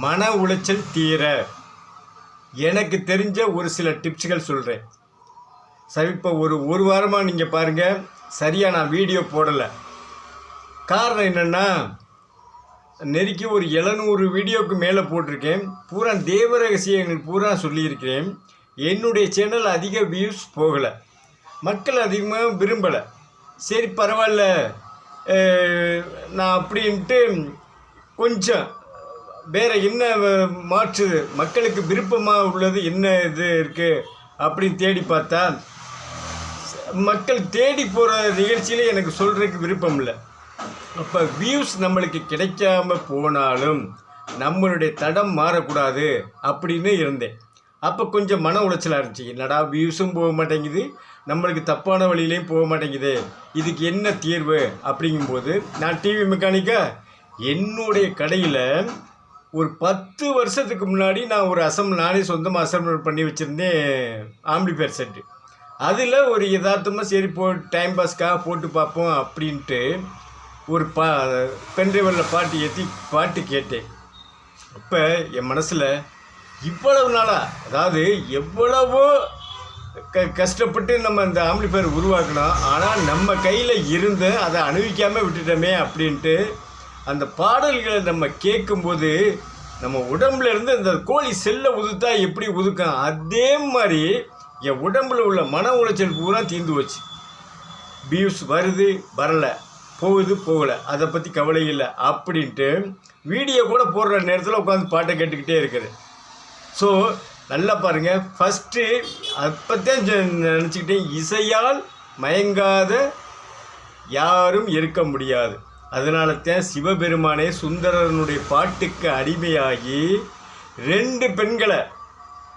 மன உளைச்சல் தீர. எனக்கு தெரிஞ்ச ஒரு சில டிப்ஸுகள் சொல்கிறேன் சரி இப்போ ஒரு ஒரு வாரமாக நீங்கள் பாருங்கள் சரியாக நான் வீடியோ போடலை. காரணம் என்னென்னா நெருக்கி ஒரு எழுநூறு வீடியோவுக்கு மேலே போட்டிருக்கேன். பூரா தேவ ரகசியங்கள் பூரா சொல்லியிருக்கிறேன். என்னுடைய சேனல் அதிக வியூஸ் போகலை. மக்கள் அதிகமாக விரும்பலை. சரி பரவாயில்ல. நான் அப்படின்ட்டு கொஞ்சம் வேற என்ன மாற்று? மாற்றுது மக்களுக்கு விருப்பமாக உள்ளது என்ன இது இருக்குது அப்படின்னு தேடி பார்த்தா மக்கள் தேடி போகிற நிகழ்ச்சியிலே எனக்கு சொல்கிறதுக்கு விருப்பம் இல்லை. அப்போ வியூஸ் நம்மளுக்கு கிடைக்காம போனாலும் நம்மளுடைய தடம் மாறக்கூடாது அப்படின்னு இருந்தேன். அப்போ கொஞ்சம் மன உளைச்சலாக இருந்துச்சு. என்னடா வியூஸும் போக மாட்டேங்குது நம்மளுக்கு தப்பான வழியிலையும் போக மாட்டேங்குது இதுக்கு என்ன தீர்வு? அப்படிங்கும்போது நான் டிவி மெக்கானிக்கா என்னுடைய கடையில் ஒரு பத்து வருஷத்துக்கு முன்னாடி நான் ஒரு அசம்பிள் நானே சொந்தமாக அசம்பிள் பண்ணி வச்சுருந்தேன் ஆம்பிளிஃபேர் செட்டு அதில் ஒரு யதார்த்தமாக சரி போ டைம் பாஸ்க்காக போட்டு பார்ப்போம் அப்படின்ட்டு ஒரு பா பென்ட்ரைவரில் பாட்டு ஏற்றி பாட்டு கேட்டேன். அப்போ என் மனசில் இவ்வளவு நாளாக அதாவது எவ்வளவோ க கஷ்டப்பட்டு நம்ம இந்த ஆம்பிளிஃபயர் உருவாக்கணும் ஆனால் நம்ம கையில் இருந்து அதை அனுபவிக்காமல் விட்டுட்டோமே அப்படின்ட்டு அந்த பாடல்களை நம்ம கேட்கும்போது நம்ம உடம்புல இருந்து அந்த கோழி செல்லை உதுத்தா எப்படி உதுக்கும் அதே மாதிரி என் உடம்புல உள்ள மன உளைச்சல் பூரா தீர்ந்து வச்சு வியூஸ் வருது வரலை. போகுது போகலை. அதை பற்றி கவலை இல்லை அப்படின்ட்டு வீடியோ கூட போடுற நேரத்தில் உட்காந்து பாட்டை கேட்டுக்கிட்டே இருக்குது. ஸோ நல்லா பாருங்கள் ஃபஸ்ட்டு அப்போத்தான் நினச்சிக்கிட்டேன். இசையால் மயங்காத யாரும் இருக்க முடியாது. அதனால தான் சிவபெருமானே சுந்தரனுடைய பாட்டுக்கு அடிமையாகி ரெண்டு பெண்களை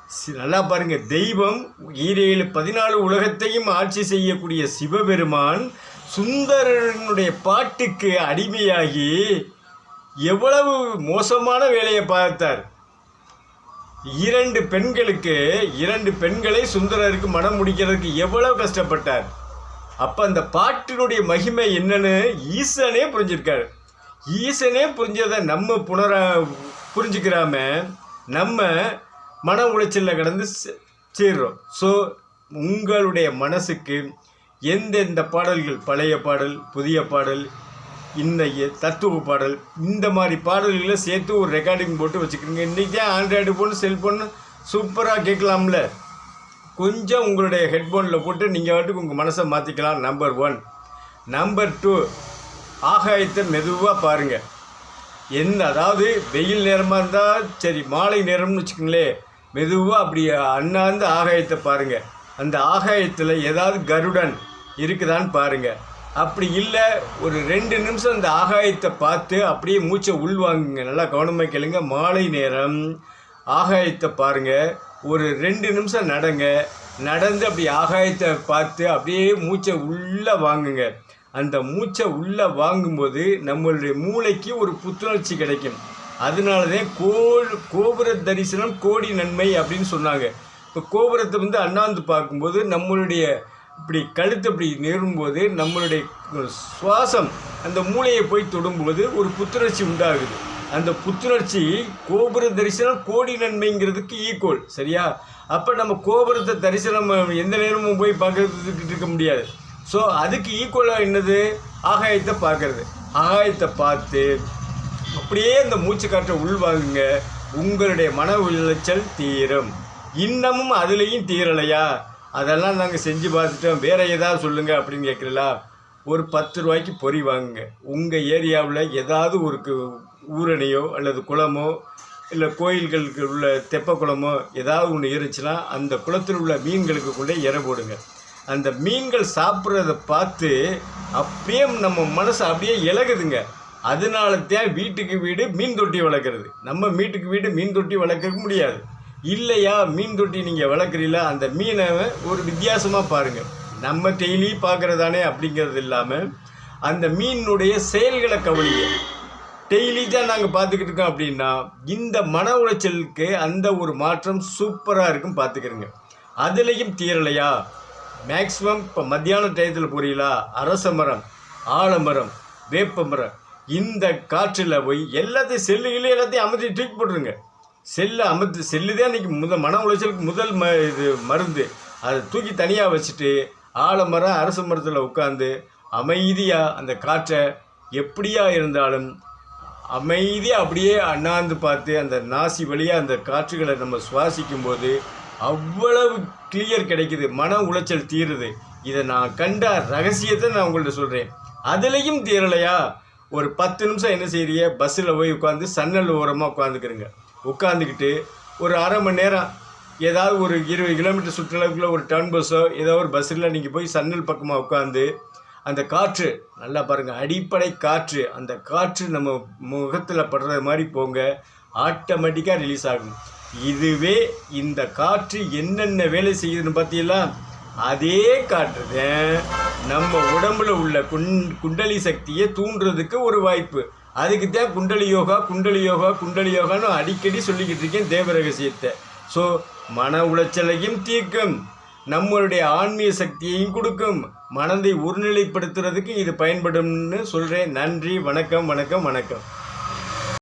சி- நல்லா பாருங்கள் தெய்வம் ஈரேழு பதினாலு உலகத்தையும் ஆட்சி செய்யக்கூடிய சிவபெருமான் சுந்தரனுடைய பாட்டுக்கு அடிமையாகி எவ்வளவு மோசமான வேலையை பார்த்தார். இரண்டு பெண்களுக்கு இரண்டு பெண்களை சுந்தரருக்கு மனம் முடிக்கிறதுக்கு எவ்வளவு கஷ்டப்பட்டார். அப்போ அந்த பாட்டினுடைய மகிமை என்னன்னு ஈசனே புரிஞ்சிருக்காரு. ஈசனே புரிஞ்சதை நம்ம புனர புரிஞ்சுக்கிறாம நம்ம மன உளைச்சலில் கடந்து சே- சேர்றோம். ஸோ உங்களுடைய மனசுக்கு எந்தெந்த பாடல்கள் பழைய பாடல் புதிய பாடல் இந்த தத்துவ பாடல் இந்த மாதிரி பாடல்களை சேர்த்து ஒரு ரெக்கார்டிங் போட்டு வச்சுக்கிறீங்க. இன்றைக்கி தான் ஆண்ட்ராய்டு ஃபோன் செல்ஃபோன் சூப்பராக கேட்கலாம்ல? கொஞ்சம் உங்களுடைய ஹெட்ஃபோனில் போட்டு நீங்கள் வாட்டுக்கு உங்கள் மனசை மாற்றிக்கலாம் நம்பர் ஒன் நம்பர் டூ ஆகாயத்தை மெதுவாக பாருங்கள் எந்த அதாவது வெயில் நேரமாக இருந்தால் சரி மாலை நேரம்னு வச்சுக்கோங்களேன் மெதுவாக அப்படி அண்ணாந்து ஆகாயத்தை பாருங்கள் அந்த ஆகாயத்தில் ஏதாவது கருடன் இருக்குதான்னு பாருங்கள் அப்படி இல்லை ஒரு ரெண்டு நிமிஷம் அந்த ஆகாயத்தை பார்த்து அப்படியே மூச்சை உள்வாங்குங்க. நல்லா கவனமாக கேளுங்க. மாலை நேரம் ஆகாயத்தை பாருங்கள் ஒரு ரெண்டு நிமிஷம் நடங்க. நடந்து அப்படி ஆகாயத்தை பார்த்து அப்படியே மூச்சை உள்ளே வாங்குங்க. அந்த மூச்சை உள்ளே வாங்கும்போது நம்மளுடைய மூளைக்கு ஒரு புத்துணர்ச்சி கிடைக்கும். அதனால தான் கோ கோபுர தரிசனம் கோடி நன்மை அப்படின்னு சொன்னாங்க. இப்போ கோபுரத்தை வந்து அண்ணாந்து பார்க்கும்போது நம்மளுடைய இப்படி கழுத்து இப்படி நேரும்போது நம்மளுடைய சுவாசம் அந்த மூளையை போய் தொடும்போது ஒரு புத்துணர்ச்சி உண்டாகுது. அந்த புத்துணர்ச்சி கோபுர தரிசனம் கோடி நன்மைங்கிறதுக்கு ஈக்குவல் சரியா? அப்போ நம்ம கோபுரத்தை தரிசனம் எந்த நேரமும் போய் பார்க்கறதுக்கு இருக்க முடியாது. ஸோ அதுக்கு ஈக்குவலாக என்னது? ஆகாயத்தை பார்க்கறது. ஆகாயத்தை பார்த்து அப்படியே அந்த மூச்சு காற்றை உள்வாங்குங்க. உங்களுடைய மன உளைச்சல் தீரும். இன்னமும் அதுலேயும் தீரலையா? அதெல்லாம் நாங்கள் செஞ்சு பார்த்துட்டோம். வேற ஏதாவது சொல்லுங்கள் அப்படின்னு கேட்குறீங்களா? ஒரு பத்து ரூபாய்க்கு பொறி வாங்குங்க. உங்கள் ஏரியாவில் ஏதாவது ஒரு ஊரணியோ அல்லது குளமோ இல்லை கோயில்களுக்கு உள்ள தெப்ப குளமோ ஏதாவது ஒன்று இருந்துச்சுன்னா அந்த குளத்தில் உள்ள மீன்களுக்கு கொண்டே இற போடுங்க. அந்த மீன்கள் சாப்பிட்றத பார்த்து அப்படியே நம்ம மனசு அப்படியே இழகுதுங்க அதனால தான் வீட்டுக்கு வீடு மீன் தொட்டி வளர்க்குறது. நம்ம வீட்டுக்கு வீடு மீன் தொட்டி வளர்க்க முடியாது. இல்லையா மீன் தொட்டி நீங்கள் வளர்க்குறீங்களா அந்த மீனை ஒரு வித்தியாசமாக பாருங்கள் நம்ம டெய்லி பார்க்குறதானே அப்படிங்கிறது இல்லாமல் அந்த மீனுடைய செயல்களை கவனிங்க. டெய்லி தான் நாங்கள் பார்த்துக்கிட்டு இருக்கோம் அப்படின்னா இந்த மன உளைச்சலுக்கு அந்த ஒரு மாற்றம் சூப்பராக இருக்கும் பார்த்துக்கிறோங்க அதுலேயும் தீரலையா? மேக்ஸிமம் இப்போ மத்தியான டயத்தில் புரியலா அரச மரம் ஆலமரம் வேப்ப மரம் இந்த காற்றில் போய் எல்லாத்தையும் செல்லுகளே எல்லாத்தையும் அமைச்சு தூக்கி போட்டுருங்க. செல்லை அமர்த்து செல்லு தான் இன்றைக்கி முத மன உளைச்சலுக்கு முதல் ம இது மருந்து. அதை தூக்கி தனியாக வச்சுட்டு ஆலமரம் அரச மரத்தில் உட்காந்து அமைதியாக அந்த காற்றை எப்படியா இருந்தாலும் அமைதியாக அப்படியே அண்ணாந்து பார்த்து அந்த நாசி வழியாக அந்த காற்றுகளை நம்ம சுவாசிக்கும் போது அவ்வளவு கிளியர் கிடைக்குது. மன உளைச்சல் தீருது. இதை நான் கண்ட ரகசியத்தை நான் உங்கள்கிட்ட சொல்கிறேன் அதுலேயும் தீரலையா? ஒரு பத்து நிமிஷம் என்ன செய்கிறீங்க பஸ்ஸில் போய் உட்காந்து சன்னல் ஓரமாக உட்காந்துக்கிறங்க உட்காந்துக்கிட்டு ஒரு அரை மணி நேரம் ஏதாவது ஒரு இருபது கிலோமீட்டர் சுற்றளவுக்குள்ள ஒரு டவுன் பஸ்ஸோ ஏதோ ஒரு பஸ்ஸில் நீங்கள் போய் சன்னல் பக்கமாக உட்காந்து அந்த காற்று நல்லா பாருங்கள் அடிப்படை காற்று. அந்த காற்று நம்ம முகத்தில் படுறது மாதிரி போங்க ஆட்டோமேட்டிக்காக ரிலீஸ் ஆகும். இதுவே இந்த காற்று என்னென்ன வேலை செய்யுதுன்னு பார்த்தீங்களா அதே காற்று நம்ம உடம்புல உள்ள குண் குண்டலி சக்தியை தூண்டுறதுக்கு ஒரு வாய்ப்பு. அதுக்கு தான் குண்டலி யோகா குண்டலி யோகா குண்டலி யோகான்னு அடிக்கடி சொல்லிக்கிட்டு இருக்கேன் தேவ ரகசியத்தை. ஸோ மன உளைச்சலையும் தீர்க்கும் நம்மளுடைய ஆன்மீக சக்தியையும் கொடுக்கும். மனதை ஒருநிலைப்படுத்துறதுக்கு இது பயன்படும்னு சொல்கிறேன் நன்றி வணக்கம் வணக்கம் வணக்கம்.